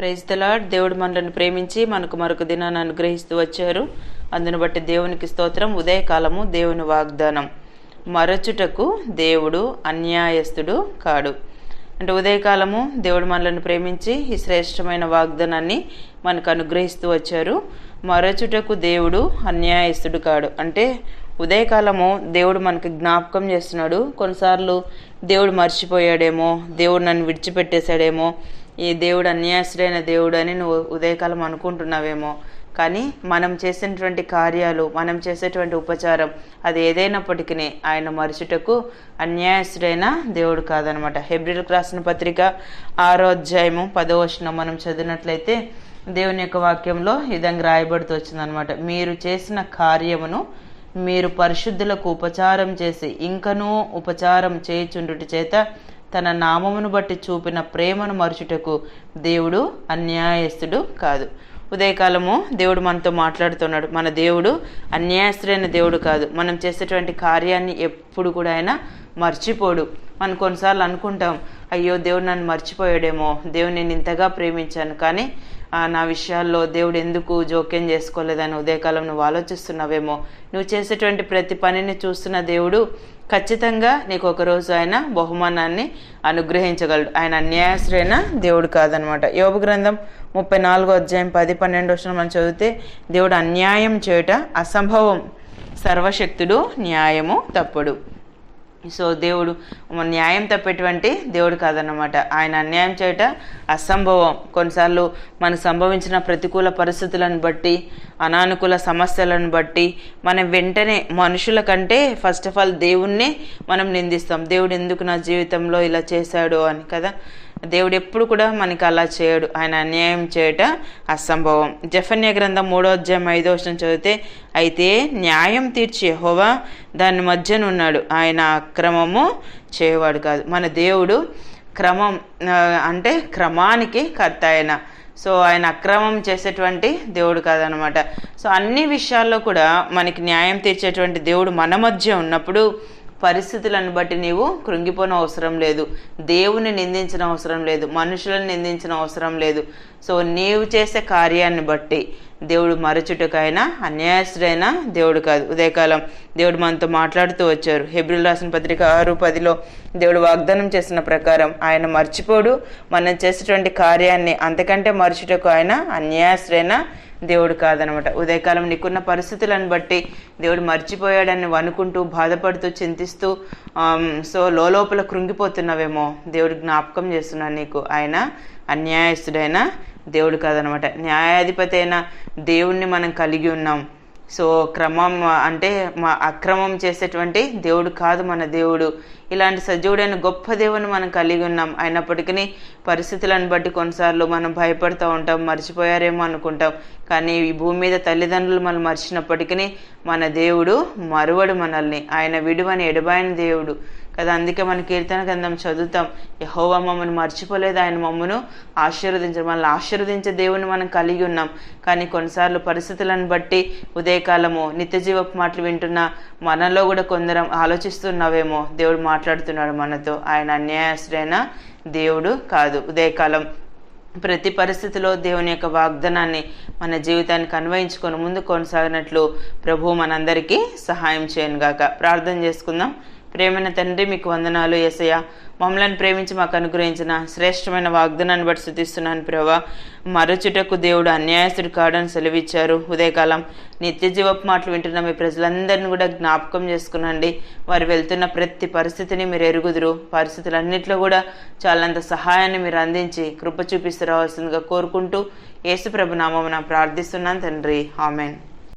Praise తలాడ్ దేవుడు మనల్ని ప్రేమించి మనకు మరొక దినాన్ని అనుగ్రహిస్తూ వచ్చారు. అందును బట్టి దేవునికి స్తోత్రం. ఉదయకాలము దేవుని వాగ్దానం. మరచుటకు దేవుడు అన్యాయస్తుడు కాడు. అంటే ఉదయకాలము దేవుడు మనలను ప్రేమించి ఈ శ్రేష్టమైన వాగ్దానాన్ని మనకు అనుగ్రహిస్తూ వచ్చారు. మరచుటకు దేవుడు అన్యాయస్తుడు కాడు. అంటే ఉదయకాలము దేవుడు మనకి జ్ఞాపకం చేస్తున్నాడు. కొన్నిసార్లు దేవుడు మర్చిపోయాడేమో దేవుడు నన్ను విడిచిపెట్టేశాడేమో ఈ దేవుడు అన్యాయస్తుడైన దేవుడు అని నువ్వు ఉదయకాలం అనుకుంటున్నావేమో. కానీ మనం చేసినటువంటి కార్యాలు మనం చేసేటువంటి ఉపచారం అది ఏదైనప్పటికీ ఆయన మరుచుటకు అన్యాయస్తుడైన దేవుడు కాదనమాట. హెబ్రిల్కి రాసిన పత్రిక ఆరో అధ్యాయము పదో వచనం మనం చదివినట్లయితే దేవుని యొక్క వాక్యంలో విధంగా రాయబడుతూ వచ్చిందనమాట. మీరు చేసిన కార్యమును మీరు పరిశుద్ధులకు ఉపచారం చేసి ఇంకనూ ఉపచారం చేయుచుండుటి చేత తన నామమును బట్టి చూపిన ప్రేమను మరుచుటకు దేవుడు అన్యాయస్తుడు కాదు. ఉదయకాలము దేవుడు మనతో మాట్లాడుతున్నాడు. మన దేవుడు అన్యాయస్తుడైన దేవుడు కాదు. మనం చేసేటువంటి కార్యాన్ని ఎప్పుడు కూడా ఆయన మర్చిపోడు. మనం కొన్నిసార్లు అనుకుంటాం అయ్యో దేవుడు నన్ను మర్చిపోయాడేమో దేవుడు నేను ఇంతగా ప్రేమించాను కానీ నా విషయాల్లో దేవుడు ఎందుకు జోక్యం చేసుకోలేదని ఉదయకాలం నువ్వు ఆలోచిస్తున్నావేమో. నువ్వు చేసేటువంటి ప్రతి పనిని చూస్తున్న దేవుడు ఖచ్చితంగా నీకు ఒకరోజు ఆయన బహుమానాన్ని అనుగ్రహించగలడు. ఆయన అన్యాయశ్రైన దేవుడు కాదనమాట. యోగ గ్రంథం ముప్పై నాలుగో అధ్యాయం పది పన్నెండు వచ్చిన మనం చదివితే దేవుడు అన్యాయం చేయుట అసంభవం సర్వశక్తుడు న్యాయము తప్పుడు. సో దేవుడు న్యాయం తప్పేటువంటి దేవుడు కాదన్నమాట. ఆయన అన్యాయం చేయట అసంభవం. కొన్నిసార్లు మనకు సంభవించిన ప్రతికూల పరిస్థితులను బట్టి అనానుకూల సమస్యలను బట్టి మనం వెంటనే మనుషుల కంటే ఫస్ట్ ఆఫ్ ఆల్ దేవుణ్ణి మనం నిందిస్తాం. దేవుడు ఎందుకు నా జీవితంలో ఇలా చేశాడు అని కదా? దేవుడు ఎప్పుడు కూడా మనకి అలా చేయడు. ఆయన అన్యాయం చేయట అసంభవం. జఫన్య గ్రంథం మూడో అధ్యాయం ఐదో వచనం చదివితే అయితే న్యాయం తీర్చి హోవా దాని మధ్యన ఉన్నాడు. ఆయన అక్రమము చేయవాడు కాదు. మన దేవుడు క్రమం అంటే క్రమానికి కర్త ఆయన. సో ఆయన అక్రమం చేసేటువంటి దేవుడు కాదనమాట సో అన్ని విషయాల్లో కూడా మనకి న్యాయం తీర్చేటువంటి దేవుడు మన మధ్య ఉన్నప్పుడు పరిస్థితులను బట్టి నీవు కృంగిపోన అవసరం లేదు. దేవుని నిందించిన అవసరం లేదు. మనుషులను నిందించిన అవసరం లేదు. సో నీవు చేసే కార్యాన్ని బట్టి దేవుడు మరచుటకైనా అన్యాయస్తుడైన దేవుడు కాదు. ఉదయకాలం దేవుడు మనతో మాట్లాడుతూ వచ్చారు. హెబ్రిల్ రాసిన పత్రిక ఆరు పదిలో దేవుడు వాగ్దానం చేసిన ప్రకారం ఆయన మర్చిపోడు. మనం చేసేటువంటి కార్యాన్ని అంతకంటే మరచుటకు ఆయన అన్యాయస్తుడైన దేవుడు కాదనమాట. ఉదయకాలం నీకున్న పరిస్థితులను బట్టి దేవుడు మర్చిపోయాడని అనుకుంటూ బాధపడుతూ చింతిస్తూ సో లోపల కృంగిపోతున్నావేమో దేవుడు జ్ఞాపకం చేస్తున్నాను నీకు. ఆయన అన్యాయస్తుడైన దేవుడు కాదనమాట. న్యాయాధిపతి అయిన దేవుణ్ణి మనం కలిగి ఉన్నాం. సో క్రమం అంటే మా అక్రమం చేసేటువంటి దేవుడు కాదు మన దేవుడు. ఇలాంటి సజీవుడైన గొప్ప దేవుని మనం కలిగి ఉన్నాం. అయినప్పటికీ పరిస్థితులను బట్టి కొన్నిసార్లు మనం భయపడుతూ ఉంటాం మర్చిపోయారేమో అనుకుంటాం. కానీ ఈ భూమి మీద తల్లిదండ్రులు మనం మర్చినప్పటికీ మన దేవుడు మరువడు మనల్ని. ఆయన విడువని ఎడబాయిన దేవుడు కదా. అందుకే మన కీర్తన గ్రంథం చదువుతాం. యహోవా మమ్మల్ని మర్చిపోలేదు. ఆయన మమ్మను ఆశీర్వదించడం మనల్ని ఆశీర్వదించే దేవుని మనం కలిగి ఉన్నాం. కానీ కొన్నిసార్లు పరిస్థితులను బట్టి ఉదయకాలము నిత్యజీవపు మాటలు వింటున్న మనలో కూడా కొందరం ఆలోచిస్తున్నావేమో. దేవుడు మాట్లాడుతున్నాడు మనతో. ఆయన అన్యాయస్తుడైన దేవుడు కాదు. ఉదయకాలం ప్రతి పరిస్థితిలో దేవుని యొక్క వాగ్దానాన్ని మన జీవితానికి అన్వయించుకొని ముందు కొనసాగినట్లు ప్రభు మనందరికీ సహాయం చేయను గాక ప్రార్థన చేసుకుందాం. ప్రేమైన తండ్రి మీకు వందనాలు ఏసయ్య. మమ్మల్ని ప్రేమించి మాకు అనుగ్రహించిన శ్రేష్టమైన వాగ్దానాన్ని బట్టి స్థుతిస్తున్నాను ప్రభా. మరచుటకు దేవుడు అన్యాయస్తుడు కాడని సెలవిచ్చారు. ఉదయకాలం నిత్య జీవపు మాటలు వింటున్న మీ ప్రజలందరినీ కూడా జ్ఞాపకం చేసుకునండి. వారు వెళ్తున్న ప్రతి పరిస్థితిని మీరు ఎరుగుదురు. పరిస్థితులన్నింటిలో కూడా చాలంత సహాయాన్ని మీరు అందించి కృప చూపిస్తూ రావాల్సిందిగా కోరుకుంటూ యేసుప్రభు నామమున ప్రార్థిస్తున్నాను తండ్రి. ఆమెన్.